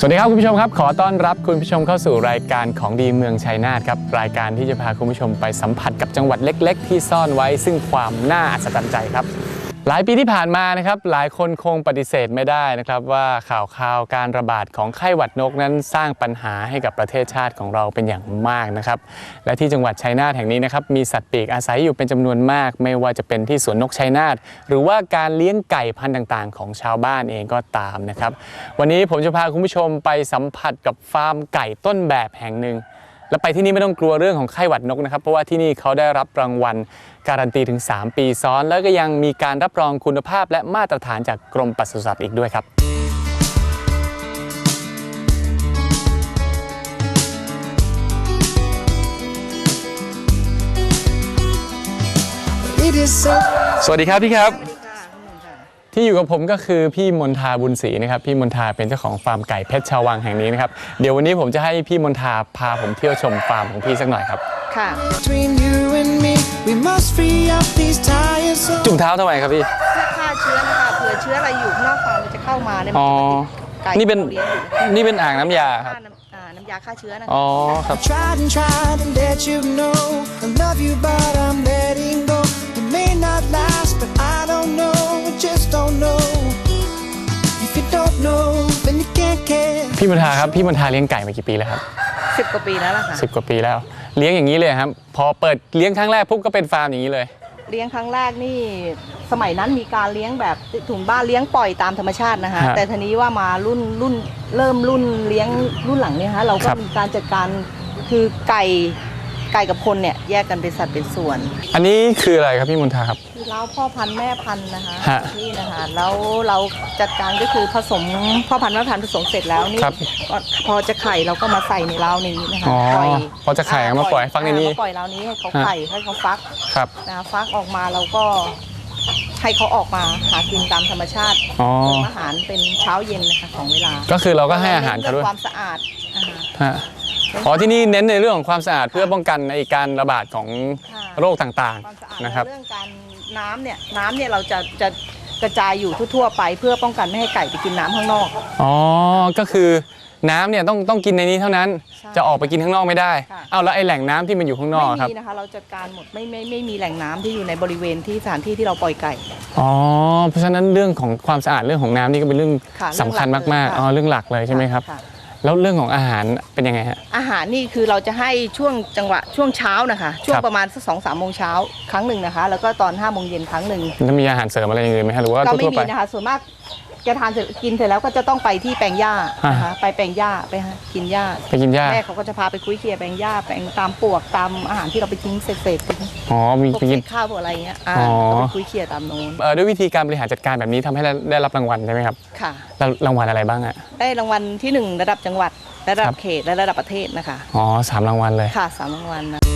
สวัสดีครับคุณผู้ชมครับ ขอต้อนรับคุณผู้ชมเข้าสู่รายการของดีเมืองชัยนาทครับรายการที่จะพาคุณผู้ชมไปสัมผัสกับจังหวัดเล็ก ๆ ที่ซ่อนไว้ซึ่งความน่าอัศจรรย์ใจครับ หลายปีที่ผ่านมานะครับหลายคนคงปฏิเสธไม่ได้นะครับว่าข่าวข่าวการระบาดของไข้หวัดนกนั้นสร้างปัญหาให้กับประเทศชาติของเราเป็นอย่างมากนะครับและที่จังหวัดชัยนาทแห่งนี้นะครับมีสัตว์ปีกอาศัยอยู่เป็นจำนวนมาก ไม่ว่าจะเป็นที่สวนนกชัยนาทหรือว่าการเลี้ยงไก่พันธุ์ต่างๆ ของชาวบ้านเองก็ตามนะครับวันนี้ผมจะพาคุณผู้ชมไปสัมผัสกับฟาร์มไก่ต้นแบบแห่งหนึ่ง แล้วไปที่นี่ไม่ต้องกลัวเรื่องของไข้หวัดนกนะครับ เพราะว่าที่นี่เขาได้รับรางวัลการันตีถึง 3 ปีซ้อน แล้วก็ยังมีการรับรองคุณภาพและมาตรฐานจากกรมปศุสัตว์อีกด้วยครับสวัสดีครับพี่ครับ ที่อยู่กับผมก็คือพี่มนทาบุญศรีนะครับพี่มนทาเป็นเจ้าของฟาร์มไก่เพชรชาววังแห่งนี้นะครับเดี๋ยววันนี้ผมจะให้พี่มนทาพาผมเที่ยวชมฟาร์มของพี่สักหน่อยครับ ค่ะ between you and me. We must free up these tires. So จุ่มเท้าทำไมครับพี่ เพื่อฆ่าเชื้อนะคะเผื่อเชื้ออะไรอยู่ข้างนอกฟาร์มมันจะเข้ามาเนี่ยอ๋อไก่นี่เป็นที่ราลี้ยงอยู่นี่เป็นอ่างน้ำยาครับฆ่าน้ำอ่าน้ำยาฆ่าเชื้อนะคะ อ๋อครับ tried and tried to let you know I care. พี่มนทาครับพี่มนทาเลี้ยงไก่มากี่ปีแล้วครับสิบกว่าปีแล้วล่ะค่ะสิบกว่าปีแล้ว เลี้ยงอย่างนี้เลยครับ พอเปิดเลี้ยงครั้งแรกปุ๊บก็เป็นฟาร์มอย่างนี้เลย เลี้ยงครั้งแรกนี่สมัยนั้นมีการเลี้ยงแบบถุงบ้านเลี้ยงปล่อยตามธรรมชาตินะคะฮะแต่ทีนี้ว่ามารุ่นรุ่นเริ่มรุ่นเลี้ยงรุ่นหลังเนี่ยฮะเราคก็รับ มีการจัดการคือไก่ ไก่กับคนเนี่ยแยกกันเป็นสัดเป็นส่วน อันนี้คืออะไรครับพี่มนทาครับ คือเราพ่อพันธุ์แม่พันธุ์นะคะฮะนี่นะคะแล้วเราจัดการก็คือผสมพ่อพันธุ์แม่พันธุ์ผสมเสร็จแล้วนี่ครับ ก็พอจะไข่เราก็มาใส่ในเล้านี้นะคะอ๋อปล่อยพอจะไข่เอามาปล่อยให้ฟักในนี้ อ่ามาปล่อยเล้านี้ให้เขาฮะ ไข่ให้เขาฟักครับ นะฟักออกมาเราก็ให้เขาออกมาหากินตามธรรมชาติอ๋อเติมอาหารเป็นเช้าเย็นนะคะของเวลาก็คือเราก็ให้อาหารเขาด้วยเน้นความสะอาดอาหารฮะ อ๋อที่นี่เน้นในเรื่องของความสะอาดเพื่อป้องกันในการระบาดของค่ะโรคต่างความสะอาดๆนะครับเรื่องการน้ำเนี่ยน้ำเนี่ยเราจะจะกระจายอยู่ทั่วๆไป เพื่อป้องกันไม่ให้ไก่ไปกินน้ำข้างนอก อ๋อ ก็คือน้ำเนี่ยต้องต้องกินในนี้เท่านั้น ใช่จะออกไปกินข้างนอกไม่ได้ ค่ะ เอาแล้วไอ้แหล่งน้ำที่มันอยู่ข้างนอกไม่ครับ มีนะคะ เราจัดการหมดไม่ไม่ไม่มีแหล่งน้ำที่อยู่ในบริเวณที่สถานที่ที่เราปล่อยไก่ อ๋อ เพราะฉะนั้นเรื่องของความสะอาดเรื่องของน้ำนี่ก็เป็นเรื่องค่ะสำคัญเรื่องหลักมากเลยๆ ค่ะ อ๋อ เรื่องหลักเลยใช่ไหมครับะ แล้วเรื่องของอาหารเป็นยังไงฮะ อาหารนี่คือเราจะให้ช่วงจังหวะช่วงเช้านะคะ ช่วงครับ ประมาณสักสองสามโมงเช้าครั้งหนึ่งนะคะ แล้วก็ตอนห้าโมงเย็นครั้งหนึ่งมันมีอาหารเสริมอะไรอย่างอื่นไหมฮะหรือว่าก็ไม่ทั่วๆมีไป นะคะส่วนมาก จะทานเสร็จกินเสร็จแล้วก็จะต้องไปที่แปลงหญ้านะคะไปแปลงหญ้าไปหากินหญ้าไปกินหญ้าแม่เขาก็จะพาไปคุยเคลียร์แปลงหญ้าแปลงตามปลวกตามอาหารที่เราไปทิ้งเศษๆทิ้งอ๋อมีพวกไปเศกินษข้าวพวกอะไรเงี้ยอ่าอ๋อก็ไปคุยเคลียร์ตามโน้นเอ่อด้วยวิธีการบริหารจัดการแบบนี้ทำให้ได้รับรางวัลใช่ไหมครับค่ะแล้วรางวัลอะไรบ้างอะได้รางวัลที่หนึ่งระดับจังหวัดระดัครับบเขตและระดับประเทศนะคะอ๋อสามรางวัลเลยค่ะสามรางวัลนะ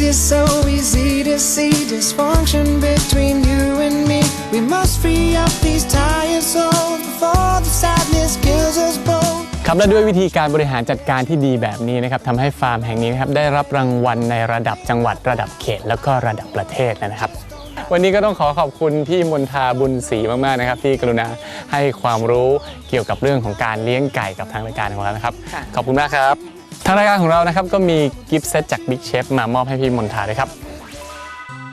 It is so easy to see dysfunction between you and me. We must free up these tired souls before the sadness kills us both. ครับและด้วยวิธีการบริหารจัดการที่ดีแบบนี้นะครับทำให้ฟาร์มแห่งนี้นะครับได้รับรางวัลในระดับจังหวัดระดับเขต แล้วก็ระดับประเทศนะครับ วันนี้ก็ต้องขอขอบคุณพี่มนทาบุญศรีมากๆนะครับ ที่กรุณาให้ความรู้เกี่ยวกับเรื่องของการเลี้ยงไก่กับทางรายการของเรานะครับค่ะขอบคุณมากครับ ทางรายการของเรานะครับก็มีกิฟต์เซตจากบิ๊กเชฟมามอบให้พี่มนทาด้วยครับ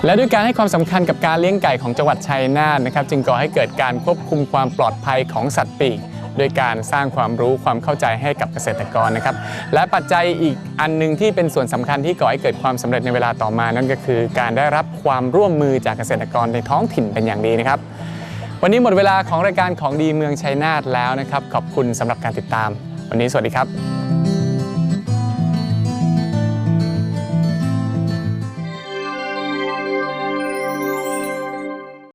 และด้วยการให้ความสำคัญกับการเลี้ยงไก่ของจังหวัดชัยนาทนะครับ จึงก่อให้เกิดการควบคุมความปลอดภัยของสัตว์ปีกโดยการสร้างความรู้ความเข้าใจให้กับเกษตรกรนะครับ และปัจจัยอีกอันหนึ่งที่เป็นส่วนสำคัญที่ก่อให้เกิดความสำเร็จในเวลาต่อมา นั่นก็คือการได้รับความร่วมมือจากเกษตรกรในท้องถิ่นเป็นอย่างดีนะครับ วันนี้หมดเวลาของรายการของดีเมืองชัยนาทแล้วนะครับ ขอบคุณสำหรับการติดตาม วันนี้สวัสดีครับ